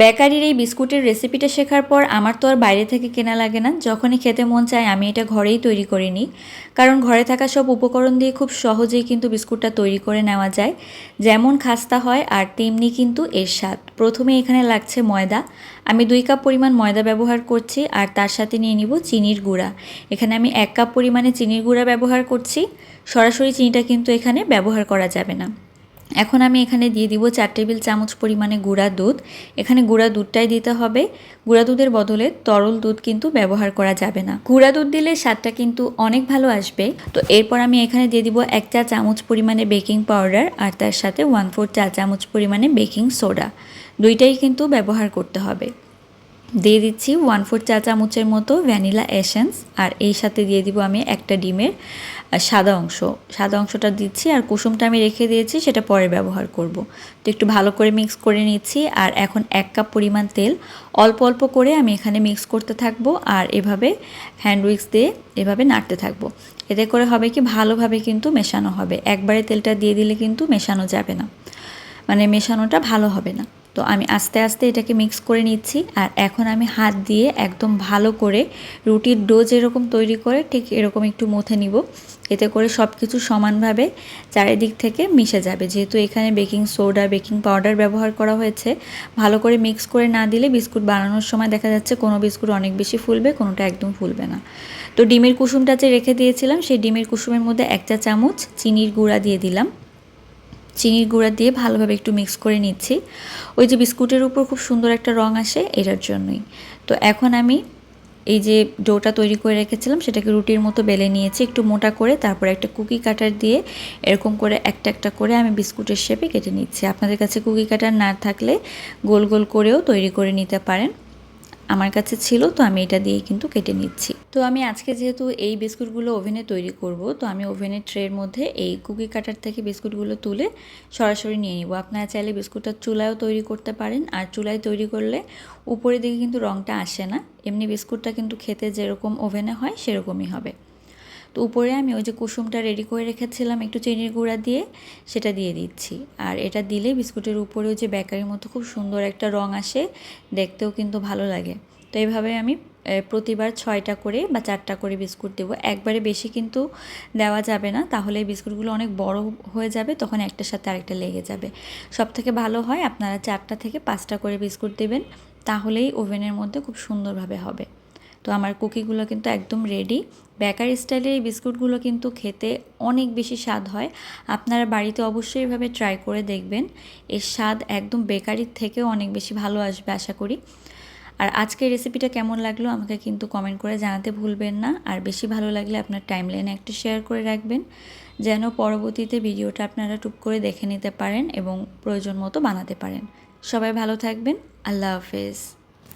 বেকারির এই বিস্কুটের রেসিপিটা শেখার পর আমার তো আর বাইরে থেকে কেনা লাগে না। যখনই খেতে মন চায় আমি এটা ঘরেই তৈরি করে নিই। কারণ ঘরে থাকা সব উপকরণ দিয়ে খুব সহজেই কিন্তু বিস্কুটটা তৈরি করে নেওয়া যায়। যেমন খাস্তা হয় আর তেমনি কিন্তু এর স্বাদ। প্রথমে এখানে লাগছে ময়দা। আমি দুই কাপ পরিমাণ ময়দা ব্যবহার করছি আর তার সাথে নিয়ে নিব চিনির গুঁড়া। এখানে আমি এক কাপ পরিমাণে চিনির গুঁড়া ব্যবহার করছি। সরাসরি চিনিটা কিন্তু এখানে ব্যবহার করা যাবে না। এখন আমি এখানে দিয়ে দিব চার টেবিল চামচ পরিমাণে গুঁড়া দুধ। এখানে গুঁড়া দুধটাই দিতে হবে। গুঁড়া দুধের বদলে তরল দুধ কিন্তু ব্যবহার করা যাবে না। গুঁড়া দুধ দিলে স্বাদটা কিন্তু অনেক ভালো আসবে। তো এরপর আমি এখানে দিয়ে দিব এক চা চামচ পরিমাণে বেকিং পাউডার আর তার সাথে ওয়ান ফোর চা চামচ পরিমাণে বেকিং সোডা। দুইটাই কিন্তু ব্যবহার করতে হবে। দিয়ে দিচ্ছি ওয়ান ফোর চা চামচের মতো ভ্যানিলা এসেন্স আর এই সাথে দিয়ে দিব আমি একটা ডিমের সাদা অংশ। সাদা অংশটা দিচ্ছি, আর কুসুমটা আমি রেখে দিয়েছি, সেটা পরে ব্যবহার করব। তো একটু ভালো করে মিক্স করে নিচ্ছি, আর এখন এক কাপ পরিমাণ তেল। অল্প অল্প করে আমি এখানে মিক্স করতে থাকব, আর এভাবে হ্যান্ড উইক্স দিয়ে এভাবে নাড়তে থাকব। এতে করে হবে কি, ভালোভাবে কিন্তু মেশানো হবে। একবারে তেলটা দিয়ে দিলে কিন্তু মেশানো যাবে না। মানে মেশানোটা ভালো হবে না। তো আমি আস্তে আস্তে এটাকে মিক্স করে নিচ্ছি। আর এখন আমি হাত দিয়ে একদম ভালো করে রুটির ডো যেরকম তৈরি করে ঠিক এরকম একটু মুথে নিব। এতে করে সব কিছু সমানভাবে চারিদিক থেকে মিশে যাবে। যেহেতু এখানে বেকিং সোডা বেকিং পাউডার ব্যবহার করা হয়েছে, ভালো করে মিক্স করে না দিলে বিস্কুট বানানোর সময় দেখা যাচ্ছে কোনো বিস্কুট অনেক বেশি ফুলবে, কোনোটা একদম ফুলবে না। তো ডিমের কুসুমটা যে রেখে দিয়েছিলাম, সেই ডিমের কুসুমের মধ্যে একটা চামচ চিনির গুঁড়া দিয়ে দিলাম। চিনির গুঁড়া দিয়ে ভালোভাবে একটু মিক্স করে নিচ্ছি। ওই যে বিস্কুটের উপর খুব সুন্দর একটা রং আসে, এটার জন্যই। তো এখন আমি এই যে ডোটা তৈরি করে রেখেছিলাম, সেটাকে রুটির মতো বেলে নিয়েছি, একটু মোটা করে, তারপর একটা কুকি কাটার দিয়ে এরকম করে একটা একটা করে আমি বিস্কুটের শেপে কেটে নিচ্ছি। আপনাদের কাছে কুকি কাটার না থাকলে গোল গোল করেও তৈরি করে নিতে পারেন। আমার কাছে ছিল, তো আমি এটা দিয়ে কিন্তু কেটে নিচ্ছি। তো আমি আজকে যেহেতু এই বিস্কুটগুলো ওভেনে তৈরি করব, তো আমি ওভেনের ট্রের মধ্যে এই কুকি কাটার থেকে বিস্কুটগুলো তুলে সরাসরি নিয়ে নিব। আপনারা চাইলে বিস্কুটটা চুলায়ও তৈরি করতে পারেন, আর চুলায় তৈরি করলে উপরে দিকে কিন্তু রঙটা আসে না। এমনি বিস্কুটটা কিন্তু খেতে যেরকম ওভেনে হয়, সেরকমই হবে। তো উপরে আমি ওই যে কুসুমটা রেডি করে রেখেছিলাম, একটু চিনির গুঁড়া দিয়ে, সেটা দিয়ে দিচ্ছি। আর এটা দিলে বিস্কুটের উপরেও যে বেকারির মতো খুব সুন্দর একটা রং আসে, দেখতেও কিন্তু ভালো লাগে। তো এইভাবে আমি প্রতিবার ছয়টা করে বা চারটা করে বিস্কুট দেবো। একবারে বেশি কিন্তু দেওয়া যাবে না, তাহলে বিস্কুটগুলো অনেক বড় হয়ে যাবে, তখন একটার সাথে আরেকটা লেগে যাবে। সব থেকে ভালো হয় আপনারা চারটা থেকে পাঁচটা করে বিস্কুট দেবেন, তাহলেই ওভেনের মধ্যে খুব সুন্দরভাবে হবে। তো আমার কুকিগুলো কিন্তু একদম রেডি বেকারি স্টাইলের এই বিস্কুটগুলো কিন্তু খেতে অনেক বেশি স্বাদ হয়। আপনারা বাড়িতে অবশ্যই এভাবে ট্রাই করে দেখবেন। এর স্বাদ একদম বেকারির থেকেও অনেক বেশি ভালো আসবে, আশা করি। আর আজকের রেসিপিটা কেমন লাগল আমাকে কিন্তু কমেন্ট করে জানাতে ভুলবেন না। আর বেশি ভালো লাগলে আপনার টাইমলাইনে একটা শেয়ার করে রাখবেন। যেন পরবর্তীতে ভিডিওটা আপনারা টুক করে দেখে নিতে পারেন এবং প্রয়োজন মতো বানাতে পারেন। সবাই ভালো থাকবেন। আল্লাহ হাফেজ।